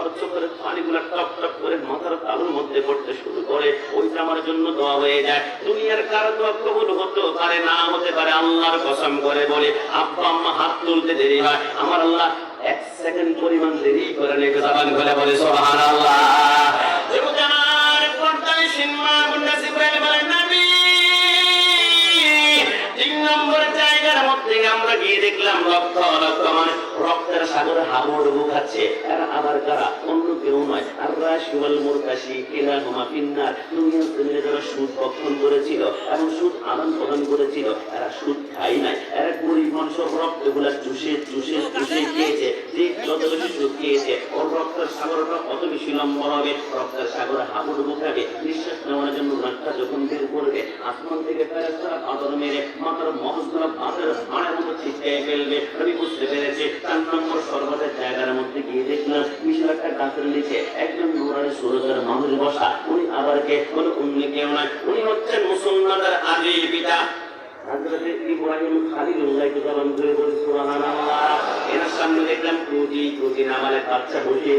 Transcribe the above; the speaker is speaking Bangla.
আমার চোখের পানিগুলা টপ টপ করে মাথার তালুর মধ্যে পড়তে শুরু করে, ওইটা আমার জন্য দোয়া হয়ে যায়। দুনিয়ার কারও দোয়া কবুল হতে পারে না, হতে পারে আল্লাহর কসম করে বলে। আব্বা, আম্মা হাত তুলতে দেরি হয়। আমার আল্লাহ এক সেকেন্ড পরিমাণ দেরি করে নেকে জবান খুলে বলে সোহান আল্লাহ আমার গিয়ে দেখলাম রক্ত রক্ত মানে রক্তের সাগরে হাবুডুবু খাচ্ছে। এরা আবার কারা? নয় আর রাশিওয়াল মুরকাশি কিরা হুমা পিন্নার দুনিয়ার জমিনে যারা সুদ বক্ষণ করেছিল এবং সুদ আদান প্রদান করেছিল, এরা সুদ খাই নাই। এরা গরিব মানুষের রক্তগুলা চুষে চুষে চুষে খেয়েছে। যে যত বেশি সুদ খেয়েছে, ওর রক্তের সাগরটা অত বেশি লম্বা হবে, রক্তের সাগরে হাবুডুবু খাবে নিঃশ্বাস নেওয়ার জন্য নাকটা যখন বের করবে, আসমান থেকে ফেরেস্তারা আদর মেরে মাথার মগজগুলো বাঁধের মানের মতো ছিটকে ফেলবে। আমি বুঝতে পেরেছি, চার নম্বর সর্বতের গাছের নিচে একজন নুরানি সুরতের মানুষ বসা, উনি আবার কে? বলে উনি কেউ উনি হচ্ছেন মুসলমানদের আদি পিতা। করে সামনে দেখলাম বাচ্চা বসিয়ে